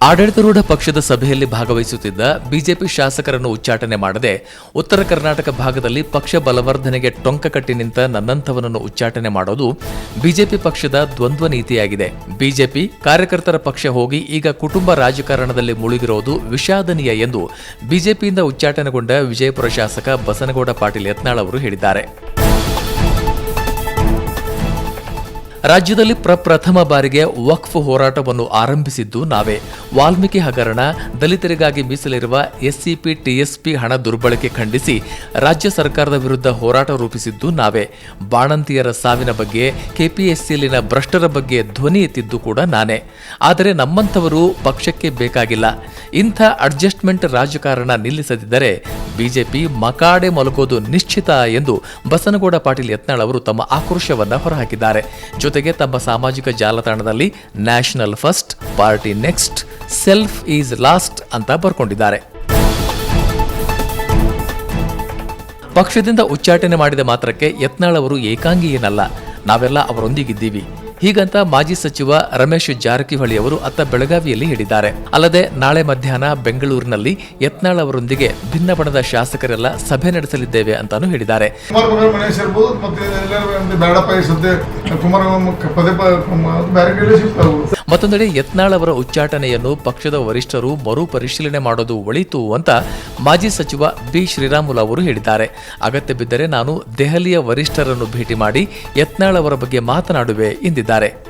ಆಡಳಿತಾರೂಢ ಪಕ್ಷದ ಸಭೆಯಲ್ಲಿ ಭಾಗವಹಿಸುತ್ತಿದ್ದ ಬಿಜೆಪಿ ಶಾಸಕರನ್ನು ಉಚ್ಚಾಟನೆ ಮಾಡದೆ ಉತ್ತರ ಕರ್ನಾಟಕ ಭಾಗದಲ್ಲಿ ಪಕ್ಷ ಬಲವರ್ಧನೆಗೆ ಟೊಂಕ ಕಟ್ಟಿ ನಿಂತ ನನ್ನಂಥವನನ್ನು ಉಚ್ಚಾಟನೆ ಮಾಡೋದು ಬಿಜೆಪಿ ಪಕ್ಷದ ದ್ವಂದ್ವ ನೀತಿಯಾಗಿದೆ. ಬಿಜೆಪಿ ಕಾರ್ಯಕರ್ತರ ಪಕ್ಷ ಹೋಗಿ ಈಗ ಕುಟುಂಬ ರಾಜಕಾರಣದಲ್ಲಿ ಮುಳುಗಿರುವುದು ವಿಷಾದನೀಯ ಎಂದು ಬಿಜೆಪಿಯಿಂದ ಉಚ್ಚಾಟನೆಗೊಂಡ ವಿಜಯಪುರ ಶಾಸಕ ಬಸನಗೌಡ ಪಾಟೀಲ್ ಯತ್ನಾಳ್ ಅವರು ಹೇಳಿದ್ದಾರೆ. ರಾಜ್ಯದಲ್ಲಿ ಪ್ರಪ್ರಥಮ ಬಾರಿಗೆ ವಕ್ಫ್ ಹೋರಾಟವನ್ನು ಆರಂಭಿಸಿದ್ದು ನಾವೇ. ವಾಲ್ಮೀಕಿ ಹಗರಣ, ದಲಿತರಿಗಾಗಿ ಮೀಸಲಿರುವ ಎಸ್ಸಿಪಿ, ಟಿಎಸ್ಪಿ ಹಣ ದುರ್ಬಳಕೆ ಖಂಡಿಸಿ ರಾಜ್ಯ ಸರ್ಕಾರದ ವಿರುದ್ಧ ಹೋರಾಟ ರೂಪಿಸಿದ್ದು ನಾವೇ. ಬಾಣಂತಿಯರ ಸಾವಿನ ಬಗ್ಗೆ, ಕೆಪಿಎಸ್ಸಿಯಲ್ಲಿನ ಭ್ರಷ್ಟರ ಬಗ್ಗೆ ಧ್ವನಿ ಎತ್ತಿದ್ದು ಕೂಡ ನಾನೇ. ಆದರೆ ನಮ್ಮಂಥವರು ಪಕ್ಷಕ್ಕೆ ಬೇಕಾಗಿಲ್ಲ. ಇಂಥ ಅಡ್ಜಸ್ಟ್ಮೆಂಟ್ ರಾಜಕಾರಣ ನಿಲ್ಲಿಸದಿದ್ದರೆ ಬಿಜೆಪಿ ಮಕಾಡೆ ಮಲಗೋದು ನಿಶ್ಚಿತ ಎಂದು ಬಸನಗೌಡ ಪಾಟೀಲ್ ಯತ್ನಾಳ್ ಅವರು ತಮ್ಮ ಆಕ್ರೋಶವನ್ನು ಹೊರಹಾಕಿದ್ದಾರೆ. ಜೊತೆಗೆ ತಮ್ಮ ಸಾಮಾಜಿಕ ಜಾಲತಾಣದಲ್ಲಿ national first, party next, self is last ಅಂತ ಬರ್ಕೊಂಡಿದ್ದಾರೆ. ಪಕ್ಷದಿಂದ ಉಚ್ಚಾಟನೆ ಮಾಡಿದ ಮಾತ್ರಕ್ಕೆ ಯತ್ನಾಳ್ ಅವರು ಏಕಾಂಗಿ ಏನಲ್ಲ. ನಾವೆಲ್ಲ ಅವರೊಂದಿಗಿದ್ದೀವಿ. ಹೀಗಂತ ಮಾಜಿ ಸಚಿವ ರಮೇಶ್ ಜಾರಕಿಹೊಳಿ ಅವರು ಅತ್ತ ಬೆಳಗಾವಿಯಲ್ಲಿ ಹೇಳಿದ್ದಾರೆ. ಅಲ್ಲದೆ ನಾಳೆ ಮಧ್ಯಾಹ್ನ ಬೆಂಗಳೂರಿನಲ್ಲಿ ಯತ್ನಾಳ್ ಅವರೊಂದಿಗೆ ಭಿನ್ನ ಬಣದ ಶಾಸಕರೆಲ್ಲ ಸಭೆ ನಡೆಸಲಿದ್ದೇವೆ ಅಂತಾನೂ ಹೇಳಿದ್ದಾರೆ. ಮತ್ತೊಂದೆಡೆ ಯತ್ನಾಳ್ ಅವರ ಉಚ್ಚಾಟನೆಯನ್ನು ಪಕ್ಷದ ವರಿಷ್ಠರು ಮರು ಪರಿಶೀಲನೆ ಮಾಡೋದು ಒಳಿತು ಅಂತ ಮಾಜಿ ಸಚಿವ ಬಿ ಶ್ರೀರಾಮುಲು ಅವರು ಹೇಳಿದ್ದಾರೆ. ಅಗತ್ಯ ಬಿದ್ದರೆ ನಾನು ದೆಹಲಿಯ ವರಿಷ್ಠರನ್ನು ಭೇಟಿ ಮಾಡಿ ಯತ್ನಾಳ್ ಅವರ ಬಗ್ಗೆ ಮಾತನಾಡುವೆ ಎಂದಿದ್ದಾರೆ.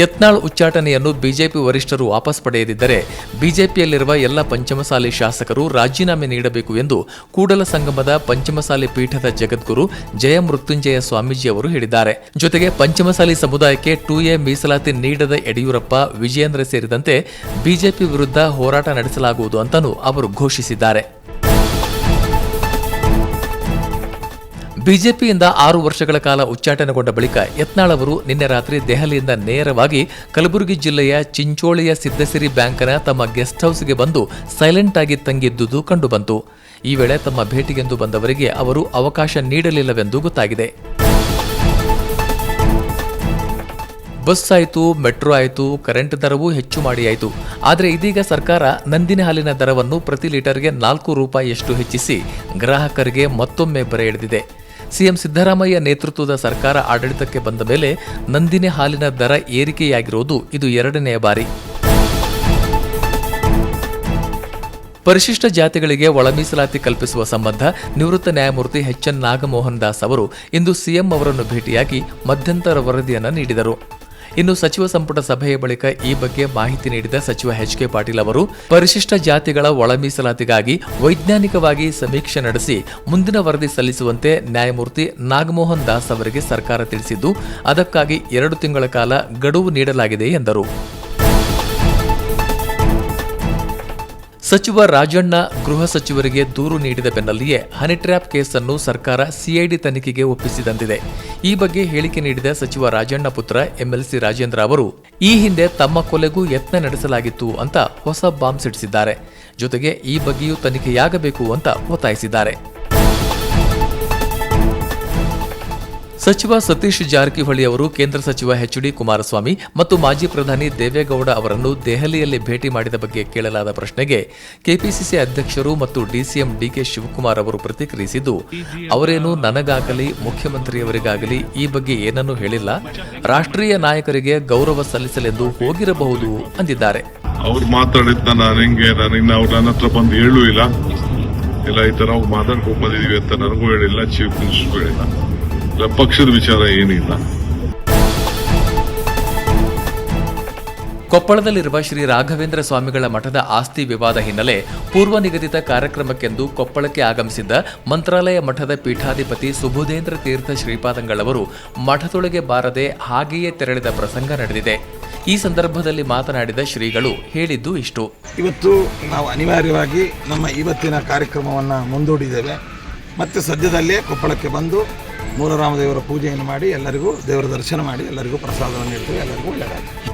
ಯತ್ನಾಳ್ ಉಚ್ಚಾಟನೆಯನ್ನು ಬಿಜೆಪಿ ವರಿಷ್ಠರು ವಾಪಸ್ ಪಡೆಯದಿದ್ದರೆ ಬಿಜೆಪಿಯಲ್ಲಿರುವ ಎಲ್ಲ ಪಂಚಮಸಾಲಿ ಶಾಸಕರು ರಾಜೀನಾಮೆ ನೀಡಬೇಕು ಎಂದು ಕೂಡಲ ಸಂಗಮದ ಪಂಚಮಸಾಲಿ ಪೀಠದ ಜಗದ್ಗುರು ಜಯ ಮೃತ್ಯುಂಜಯ ಸ್ವಾಮೀಜಿ ಅವರು ಹೇಳಿದ್ದಾರೆ. ಜೊತೆಗೆ ಪಂಚಮಸಾಲಿ ಸಮುದಾಯಕ್ಕೆ ಟು ಎ ಮೀಸಲಾತಿ ನೀಡದ ಯಡಿಯೂರಪ್ಪ, ವಿಜಯೇಂದ್ರ ಸೇರಿದಂತೆ ಬಿಜೆಪಿ ವಿರುದ್ಧ ಹೋರಾಟ ನಡೆಸಲಾಗುವುದು ಅಂತಲೂ ಅವರು ಘೋಷಿಸಿದ್ದಾರೆ. ಬಿಜೆಪಿಯಿಂದ ಆರು ವರ್ಷಗಳ ಕಾಲ ಉಚ್ಚಾಟನೆಗೊಂಡ ಬಳಿಕ ಯತ್ನಾಳ್ ಅವರು ನಿನ್ನೆ ರಾತ್ರಿ ದೆಹಲಿಯಿಂದ ನೇರವಾಗಿ ಕಲಬುರಗಿ ಜಿಲ್ಲೆಯ ಚಿಂಚೋಳಿಯ ಸಿದ್ದಸಿರಿ ಬ್ಯಾಂಕ್ನ ತಮ್ಮ ಗೆಸ್ಟ್ ಹೌಸ್ಗೆ ಬಂದು ಸೈಲೆಂಟ್ ಆಗಿ ತಂಗಿದ್ದುದು ಕಂಡುಬಂತು. ಈ ವೇಳೆ ತಮ್ಮ ಭೇಟಿಗೆಂದು ಬಂದವರಿಗೆ ಅವರು ಅವಕಾಶ ನೀಡಲಿಲ್ಲವೆಂದು ಗೊತ್ತಾಗಿದೆ. ಬಸ್ ಆಯಿತು, ಮೆಟ್ರೋ ಆಯಿತು, ಕರೆಂಟ್ ದರವೂ ಹೆಚ್ಚು ಮಾಡಿ ಆದರೆ ಇದೀಗ ಸರ್ಕಾರ ನಂದಿನ ಹಾಲಿನ ದರವನ್ನು ಪ್ರತಿ ಲೀಟರ್ಗೆ ನಾಲ್ಕು ರೂಪಾಯಿಯಷ್ಟು ಹೆಚ್ಚಿಸಿ ಗ್ರಾಹಕರಿಗೆ ಮತ್ತೊಮ್ಮೆ ಬರೆ ಎಳೆದಿದೆ. ಸಿಎಂ ಸಿದ್ದರಾಮಯ್ಯ ನೇತೃತ್ವದ ಸರ್ಕಾರ ಆಡಳಿತಕ್ಕೆ ಬಂದ ಮೇಲೆ ನಂದಿನಿ ಹಾಲಿನ ದರ ಏರಿಕೆಯಾಗಿರುವುದು ಇದು ಎರಡನೆಯ ಬಾರಿ. ಪರಿಶಿಷ್ಟ ಜಾತಿಗಳಿಗೆ ಒಳಮೀಸಲಾತಿ ಕಲ್ಪಿಸುವ ಸಂಬಂಧ ನಿವೃತ್ತ ನ್ಯಾಯಮೂರ್ತಿ ಎಚ್ ಎನ್ ನಾಗಮೋಹನ್ ದಾಸ್ ಅವರು ಇಂದು ಸಿಎಂ ಅವರನ್ನು ಭೇಟಿಯಾಗಿ ಮಧ್ಯಂತರ ವರದಿಯನ್ನು ನೀಡಿದರು. ಇನ್ನು ಸಚಿವ ಸಂಪುಟ ಸಭೆಯ ಬಳಿಕ ಈ ಬಗ್ಗೆ ಮಾಹಿತಿ ನೀಡಿದ ಸಚಿವ ಎಚ್ ಕೆ ಪಾಟೀಲ್ ಅವರು, ಪರಿಶಿಷ್ಟ ಜಾತಿಗಳ ಒಳ ಮೀಸಲಾತಿಗಾಗಿ ವೈಜ್ಞಾನಿಕವಾಗಿ ಸಮೀಕ್ಷೆ ನಡೆಸಿ ಮುಂದಿನ ವರದಿ ಸಲ್ಲಿಸುವಂತೆ ನ್ಯಾಯಮೂರ್ತಿ ನಾಗಮೋಹನ್ ದಾಸ್ ಅವರಿಗೆ ಸರ್ಕಾರ ತಿಳಿಸಿದ್ದು, ಅದಕ್ಕಾಗಿ ಎರಡು ತಿಂಗಳ ಕಾಲ ಗಡುವು ನೀಡಲಾಗಿದೆ ಎಂದರು. ಸಚಿವ ರಾಜಣ್ಣ ಗೃಹ ಸಚಿವರಿಗೆ ದೂರು ನೀಡಿದ ಬೆನ್ನಲ್ಲಿಯೇ ಹನಿ ಟ್ರ್ಯಾಪ್ ಕೇಸನ್ನು ಸರ್ಕಾರ ಸಿಐಡಿ ತನಿಖೆಗೆ ಒಪ್ಪಿಸಿದಂತಿದೆ. ಈ ಬಗ್ಗೆ ಹೇಳಿಕೆ ನೀಡಿದ ಸಚಿವ ರಾಜಣ್ಣ ಪುತ್ರ ಎಂಎಲ್ಸಿ ರಾಜೇಂದ್ರ ಅವರು, ಈ ಹಿಂದೆ ತಮ್ಮ ಕೊಲೆಗೂ ಯತ್ನ ನಡೆಸಲಾಗಿತ್ತು ಅಂತ ಹೊಸ ಬಾಂಬ್ ಸಿಡಿಸಿದ್ದಾರೆ. ಜೊತೆಗೆ ಈ ಬಗ್ಗೆಯೂ ತನಿಖೆಯಾಗಬೇಕು ಅಂತ ಒತ್ತಾಯಿಸಿದ್ದಾರೆ. ಸಚಿವ ಸತೀಶ್ ಜಾರಕಿಹೊಳಿ ಅವರು ಕೇಂದ್ರ ಸಚಿವ ಎಚ್ ಡಿ ಕುಮಾರಸ್ವಾಮಿ ಮತ್ತು ಮಾಜಿ ಪ್ರಧಾನಿ ದೇವೇಗೌಡ ಅವರನ್ನು ದೆಹಲಿಯಲ್ಲಿ ಭೇಟಿ ಮಾಡಿದ ಬಗ್ಗೆ ಕೇಳಲಾದ ಪ್ರಶ್ನೆಗೆ ಕೆಪಿಸಿಸಿ ಅಧ್ಯಕ್ಷರು ಮತ್ತು ಡಿಸಿಎಂ ಡಿಕೆ ಶಿವಕುಮಾರ್ ಅವರು ಪ್ರತಿಕ್ರಿಯಿಸಿದ್ದು, ಅವರೇನು ನನಗಾಗಲಿ, ಮುಖ್ಯಮಂತ್ರಿಯವರಿಗಾಗಲಿ ಈ ಬಗ್ಗೆ ಏನನ್ನೂ ಹೇಳಿಲ್ಲ. ರಾಷ್ಟ್ರೀಯ ನಾಯಕರಿಗೆ ಗೌರವ ಸಲ್ಲಿಸಲೆಂದು ಹೋಗಿರಬಹುದು ಅಂದಿದ್ದಾರೆ. ಅವ್ರು ನನ್ನ ಹತ್ರ ಬಂದು ಹೇಳೂ ಇಲ್ಲ. ಇಲ್ಲ, ಈ ತರ ಮಾತಾಡ್ಕೊಂಡ್ ಬಂದಿದೀವಿ ಅಂತ ನನಗೂ ಹೇಳಿಲ್ಲ, ಚೀಫ್ ಹೇಳಿಲ್ಲ. ಪಕ್ಷದ ವಿಚಾರ ಏನಿಲ್ಲ. ಕೊಪ್ಪಳದಲ್ಲಿರುವ ಶ್ರೀ ರಾಘವೇಂದ್ರ ಸ್ವಾಮಿಗಳ ಮಠದ ಆಸ್ತಿ ವಿವಾದ ಹಿನ್ನೆಲೆ ಪೂರ್ವ ನಿಗದಿತ ಕಾರ್ಯಕ್ರಮಕ್ಕೆಂದು ಕೊಪ್ಪಳಕ್ಕೆ ಆಗಮಿಸಿದ್ದ ಮಂತ್ರಾಲಯ ಮಠದ ಪೀಠಾಧಿಪತಿ ಸುಬುಧೇಂದ್ರ ತೀರ್ಥ ಶ್ರೀಪಾದಂಗಳವರು ಮಠದೊಳಗೆ ಬಾರದೆ ಹಾಗೆಯೇ ತೆರಳಿದ ಪ್ರಸಂಗ ನಡೆದಿದೆ. ಈ ಸಂದರ್ಭದಲ್ಲಿ ಮಾತನಾಡಿದ ಶ್ರೀಗಳು ಹೇಳಿದ್ದು ಇಷ್ಟು. ಇವತ್ತು ನಾವು ಅನಿವಾರ್ಯವಾಗಿ ನಮ್ಮ ಇವತ್ತಿನ ಕಾರ್ಯಕ್ರಮವನ್ನು ಮುಂದೂಡಿದ್ದೇವೆ. ಮತ್ತು ಸದ್ಯದಲ್ಲೇ ಕೊಪ್ಪಳಕ್ಕೆ ಬಂದು ಮೂಲರಾಮದೇವರ ಪೂಜೆಯನ್ನು ಮಾಡಿ ಎಲ್ಲರಿಗೂ ದೇವರ ದರ್ಶನ ಮಾಡಿ ಎಲ್ಲರಿಗೂ ಪ್ರಸಾದವನ್ನು ನೀಡ್ತೀವಿ ಎಲ್ಲರಿಗೂ ಒಳ್ಳೆಯದಾಗಲಿ